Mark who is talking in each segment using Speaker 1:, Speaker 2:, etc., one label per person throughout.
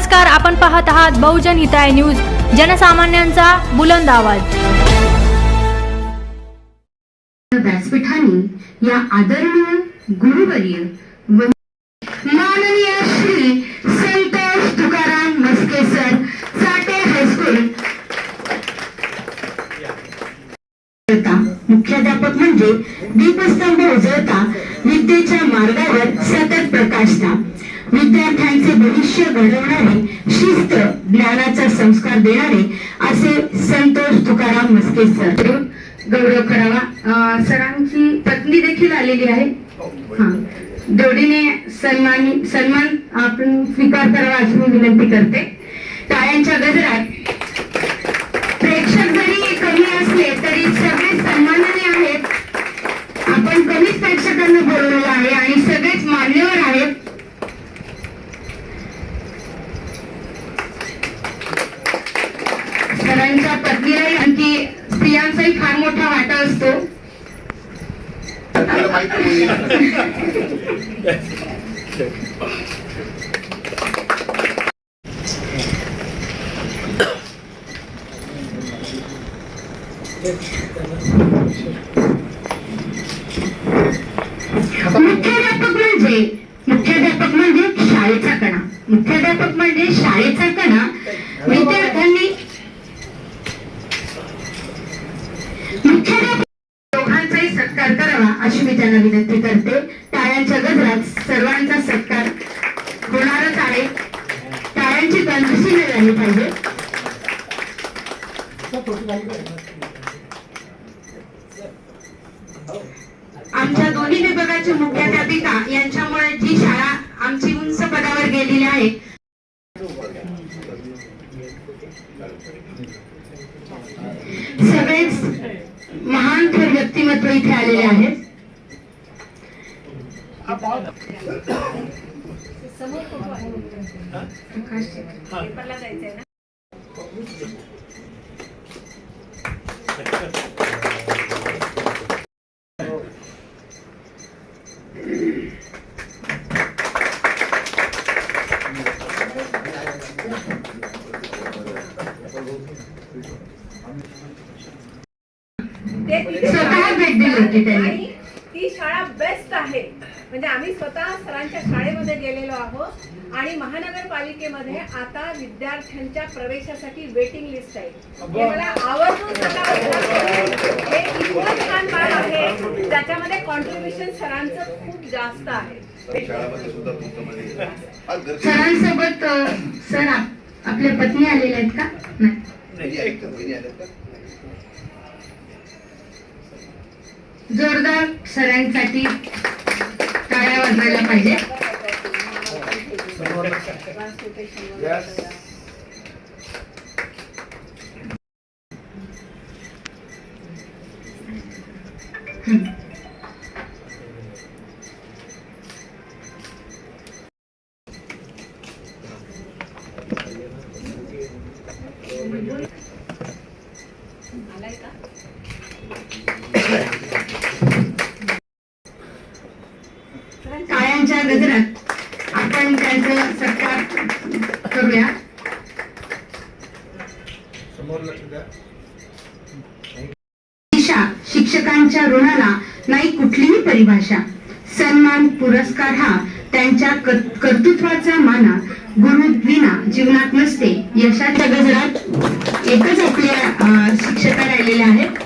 Speaker 1: नमस्कार आपण पाहत आहात बहुजन हिताय न्यूज जनसामान्यांचा बुलंद आवाज.
Speaker 2: व्यासपीठाने या आदरणीय गुरुवर्य माननीय Shri Santosh Tukaram Maske sir Sathe high school मुख्याध्यापक म्हणजे दीपस्तंभ उजळता विद्येच्या मार्गावर सतत प्रकाशता. विद्यार्थ्यांचे भविष्य घडवणारे शिस्त ज्ञानाचा संस्कार देणारे असे संतोष तुकाराम मस्के सर. गौरव करावा. सरांची पत्नी देखील आलेली आहे. हा. जोडीने सन्मान सन्मान आपण स्वीकार करावा अशी मी विनंती करते. टाळ्यांच्या गजरात प्रेक्षक जरी कमी असले तरी सगळे सन्मानाने आहेत. आपण कमीच प्रेक्षकांना बोलवलेलं आहे आणि सगळेच मान्य आहेत सरांच्या पत्नीलाही आणखी स्त्रियांचाही फार मोठा वाटा असतो मुख्याध्यापक म्हणजे मुख्याध्यापक म्हणजे शाळेचा कणा मुख्याध्यापक म्हणजे शाळेचा कणा विद्यार्थ्यांनी मुख्याध्यापक दोघांचाही सत्कार करावा अशी मी त्यांना विनंती करते टाळ्यांच्या गजरात सर्वांचा सत्कार होणारच आहे टाळ्यांची कंजूसी पाहिजे आमच्या दोन्ही विभागाचे मुख्याध्यापिका यांच्यामुळे जी शाळा आमची उंच पदावर गेलेली आहे. सगळेच महान थोर व्यक्तिमत्व इथे आलेले आहेत.
Speaker 3: ते तिथे
Speaker 2: स्वतः भेट दिली होती त्यांनी
Speaker 3: आणि ती शाळा बेस्ट आहे म्हणजे आम्ही स्वतः सरांच्या शाळेमध्ये गेलेलो आहोत आणि महानगरपालिकेमध्ये आता विद्यार्थ्यांच्या प्रवेशासाठी वेटिंग लिस्ट आहे. हे मला आवर्जून हे इतकं छान बाळ आहे. ज्याच्यामध्ये कॉन्ट्रीब्युशन सरांचं खूप जास्त आहे.
Speaker 2: सरांसोबत सर आप- आपल्या पत्नी आलेल्या आहेत का? नाही? जोरदार सरांसाठी वाजवायला पाहिजे टाळ्यांच्या गजरात आपण त्यांचं सत्कार करूया दिशा शिक्षकांच्या नाही कुठलीही परिभाषा. सन्मान पुरस्कार हा त्यांच्या कर्तृत्वाचा माना. गुरु विना जीवनात नसते. यशाच्या गजरात एकच आपल्या शिक्षका राहिलेल्या आहेत.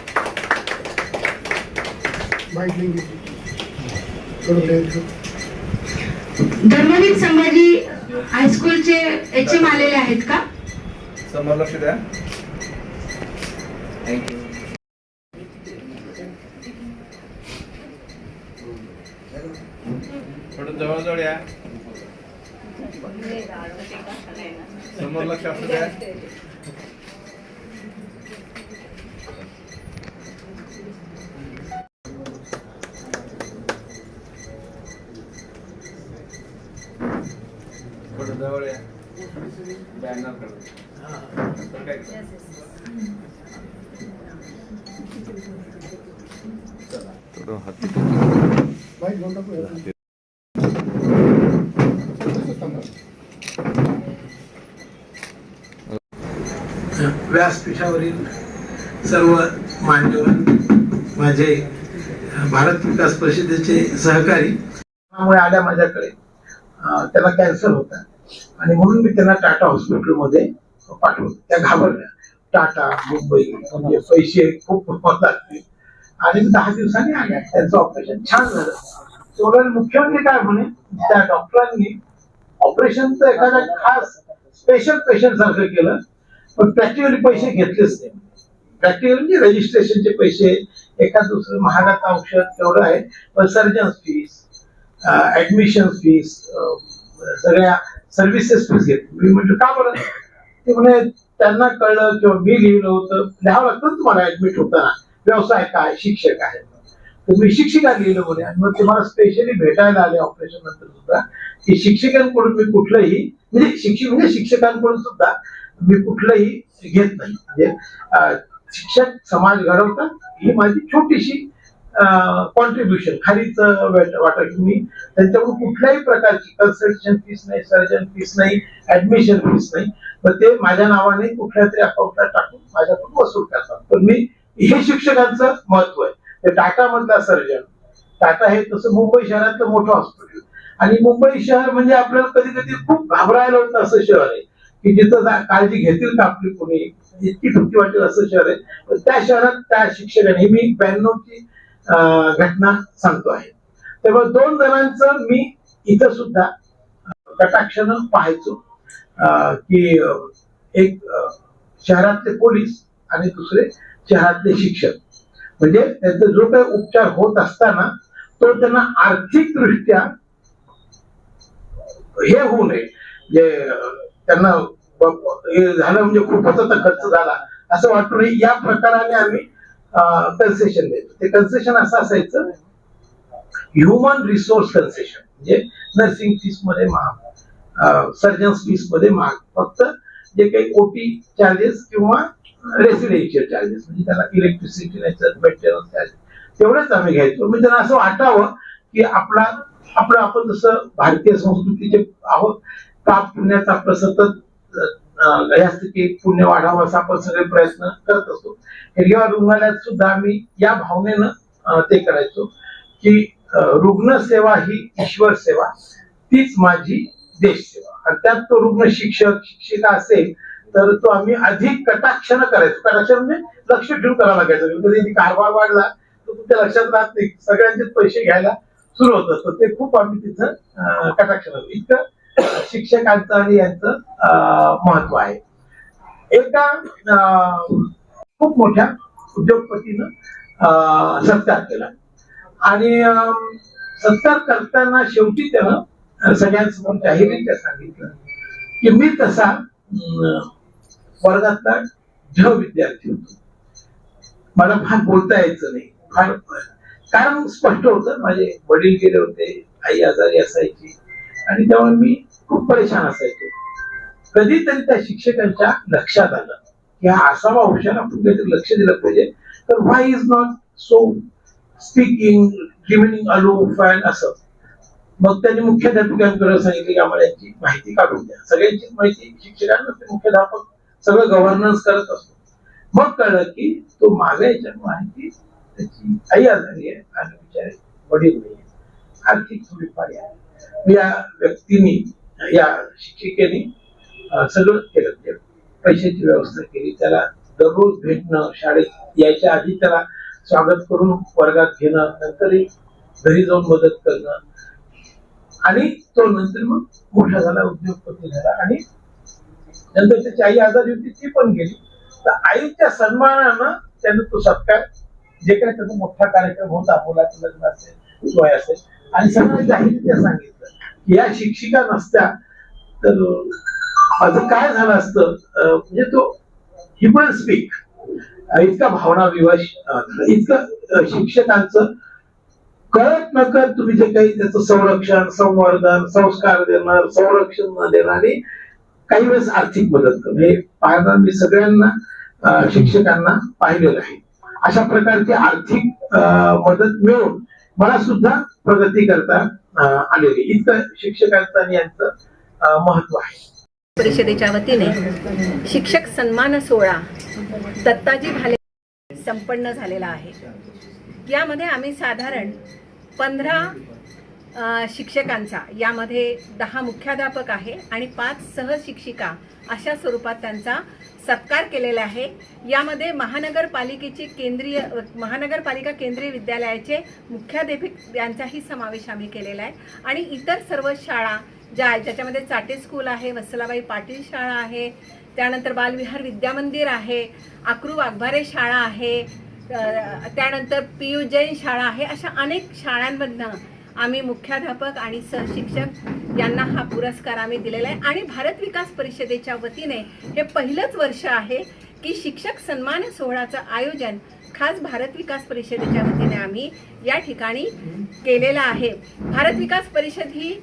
Speaker 2: धर्मवीर संभाजी हायस्कूलचे एच एम आलेले आहेत का?
Speaker 4: समोर लक्ष द्या. थोडं जवळजवळ या. समोर लक्ष असू द्या. थोडं जवळ या. बॅनरकडे. काय
Speaker 5: व्यासपीठावरील सर्व मान्यवर माझे भारत विकास परिषदेचे सहकारी त्यामुळे आल्या माझ्याकडे. त्याला त्यांना कॅन्सर होता. आणि म्हणून मी त्यांना टाटा हॉस्पिटलमध्ये पाठवलं. त्या घाबरल्या. टाटा मुंबई म्हणजे पैसे खूप लागतील आणि दहा दिवसांनी आल्या. त्यांचं ऑपरेशन छान झालं. तेवढं मुख्य म्हणजे काय म्हणे? त्या डॉक्टरांनी ऑपरेशनचं एखाद्या खास स्पेशल पेशंट सारखं केलं. पण प्रॅक्टिकली पैसे घेतलेच नाही. प्रॅक्टिकली म्हणजे रजिस्ट्रेशनचे पैसे एका दुसरं महागात औषध तेवढं आहे पण सर्जन फीस ऍडमिशन फीस सगळ्या सर्व्हिसेस फीस घेत. मी म्हटलं का बरं? ते म्हणे त्यांना कळलं किंवा मी लिहिलं होतं. लिहावं लागतं ना तुम्हाला ऍडमिट होताना. व्यवसाय काय शिक्षक आहे. तर शिक्षिका लिहिलं म्हणे आणि मग ते मला स्पेशली भेटायला आले ऑपरेशन नंतर सुद्धा. की शिक्षकांकडून मी कुठलंही म्हणजे शिक्षक म्हणजे शिक्षकांकडून सुद्धा मी कुठलंही घेत नाही. म्हणजे शिक्षक समाज घडवतात ही माझी छोटीशी कॉन्ट्रीब्युशन खालीच वाटत की मी त्यांच्याकडून कुठल्याही प्रकारची कन्सल्टेशन फीस नाही सर्जन फीस नाही ऍडमिशन फीस नाही. तर ते माझ्या नावाने कुठल्या तरी अकाउंटला टाकून माझ्याकडून वसूल करतात. पण मी हे शिक्षकांचं महत्त्व आहे. ते टाटा मधला सर्जन टाटा हे तसं मुंबई शहरातलं मोठं हॉस्पिटल आणि मुंबई शहर म्हणजे आपल्याला कधी कधी खूप घाबरायला होतं असं शहर आहे. की जिथं काळजी घेतील का आपली कोणी? इतकी भीती वाटेल असं शहर आहे. त्या शहरात त्या शिक्षकांनी मी ब्याण्णवची घटना सांगतो आहे. तेव्हा दोन जणांचं मी इथं सुद्धा कटाक्षानं पाहायचो अं, की एक शहरातले पोलीस आणि दुसरे शहरातले शिक्षक. म्हणजे त्यांचा जो काही उपचार होत असताना तो त्यांना आर्थिक दृष्ट्या हे होऊ नये. जे त्यांना हे झालं म्हणजे खूपच आता खर्च झाला. असं वाटू नये या प्रकाराने आम्ही कन्सेशन देतो. ते कन्सेशन असं असायचं ह्युमन रिसोर्स कन्सेशन म्हणजे नर्सिंग फीसमध्ये महाग. सर्जन्स फीसमध्ये महाग. फक्त जे काही ओटी चार्जेस किंवा रेसिडेन्शियल चार्जेस म्हणजे त्याला इलेक्ट्रिसिटी मेंटेनन्स चार्जेस तेवढेच आम्ही घ्यायचो. म्हणजे त्यांना असं वाटावं की आपला आपलं आपण जसं भारतीय संस्कृतीचे आहोत पाप पुण्याचा आपलं सतत अं, असतं की पुण्य वाढावं असा आपण सगळे प्रयत्न करत असतो. हेरगिवा रुग्णालयात सुद्धा आम्ही या भावनेनं ते करायचो की रुग्ण सेवा ही ईश्वर सेवा तीच माझी देशसेवा आणि त्यात तो रुग्ण शिक्षक शिक्षिका असेल तर तो आम्ही अधिक कटाक्षानं करायचो. कटाक्षानं म्हणजे लक्ष ठेवून करावं लागायचं. कधी कारभार वाढला तर तुमच्या लक्षात राहत नाही. सगळ्यांचेच पैसे घ्यायला सुरू होत असतो. ते खूप आम्ही तिथं अं, कटाक्षानं. इतकं शिक्षकांचं आणि यांचं अं, महत्त्व आहे. एका अं, खूप मोठ्या उद्योगपतीनं अं, सत्कार केला. आणि अं, सत्कार करताना शेवटी त्यानं सगळ्यांसमोर जाहीररित्या सांगितलं की मी तसा वर्गातला ढ विद्यार्थी होतो. मला फार बोलता यायचं नाही फार कारण स्पष्ट होतं माझे वडील गेले होते आई आजारी असायची. आणि त्यामुळे मी खूप परेशान असायचो. कधीतरी त्या शिक्षकांच्या लक्षात आलं की हा असावा हुशार आपण काहीतरी लक्ष दिलं पाहिजे. तर why is not so speaking remaining allow fan असं. मग त्यांनी मुख्याध्यापकांकडे सांगितले की आम्हाला याची माहिती काढून द्या. सगळ्यांची माहिती शिक्षकांना ते मुख्याध्यापक. सगळं गव्हर्नन्स करत असतो. मग कळलं की तो मागे याच्यामुळे माहिती त्याची आई आजारी आहे आणि बिचारे वडील नाही आर्थिक थोडीफार आहे. या व्यक्तींनी या शिक्षिकेने सगळं केलं. पैशाची व्यवस्था केली. त्याला दररोज भेटणं शाळेत यायच्या आधी त्याला स्वागत करून वर्गात घेणं नंतरही घरी जाऊन मदत करणं. आणि तो नंतर मग मोठा झाला उद्योगपती झाला. आणि नंतर त्याची आई आजारी होती ती पण गेली. तर आईच्या सन्मानानं त्यानं तो सत्कार जे काही त्याचा मोठा कार्यक्रम होता मुलाचं लग्न असेल सोय असेल. आणि सगळं जाहीररित्या सांगितलं की या शिक्षिका नसत्या तर माझं काय झालं असतं? म्हणजे तो ह्युमन स्पीक इतका भावना विवश इतकं शिक्षकांचं कळत नकळत तुम्ही जे काही त्याचं संरक्षण संवर्धन संस्कार देणार संरक्षण न आणि काही वेळेस आर्थिक मदत करणं. हे पाहणार मी सगळ्यांना शिक्षकांना पाहिलेलं आहे. अशा प्रकारची आर्थिक अं, मदत मिळून मला सुद्धा प्रगती करता आलेली इतकं शिक्षकांचं आणि यांचं महत्त्व आहे.
Speaker 3: परिषदेच्या वतीने शिक्षक सन्मान सोहळा दत्ताजी भाले संपन्न झालेला आहे. यामध्ये आम्ही साधारण पंधरा शिक्षकांचा यामध्ये दहा मुख्याध्यापक आहे आणि पाच सहशिक्षिका अशा स्वरूपात त्यांचा सत्कार केलेला आहे. यामध्ये महानगरपालिकेची केंद्रीय महानगरपालिका केंद्रीय विद्यालयाचे मुख्याध्यापक यांचाही समावेश आम्ही केलेला आहे. आणि इतर सर्व शाळा ज्या आहेत ज्याच्यामध्ये चाटे स्कूल आहे वत्सलाबाई पाटील शाळा आहे त्यानंतर बालविहार विद्यामंदिर आहे आक्रू वाघभारे शाळा आहे त्यानंतर पी यू जैन शाळा आहे अशा अनेक शाळांमधनं आम्ही मुख्याध्यापक आणि सहशिक्षक यांना हा पुरस्कार आम्ही दिलेला आहे. आणि भारत विकास परिषदेच्या वतीने हे पहिलंच वर्ष आहे की शिक्षक सन्मान सोहळ्याचं आयोजन खास भारत विकास परिषदेच्या वतीने आम्ही या ठिकाणी केलेला आहे. भारत विकास परिषद ही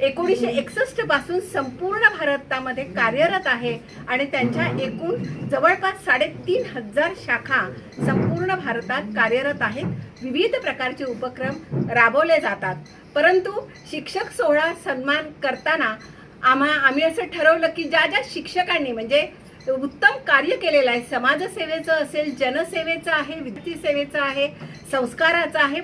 Speaker 3: एकोणीसशे एकसष्टपासून संपूर्ण भारतामध्ये कार्यरत आहे आणि त्यांच्या एकूण जवळपास साडेतीन हजार शाखा संपूर्ण भारतात कार्यरत आहेत. विविध प्रकारचे उपक्रम राबवले जातात. परंतु शिक्षक सोहळा सन्मान करताना आम्हा आम्ही असं ठरवलं की ज्या ज्या शिक्षकांनी म्हणजे उत्तम कार्य केलेलं आहे समाजसेवेचं असेल जनसेवेचं आहे विद्यार्थी सेवेचं आहे संस्काराचं आहे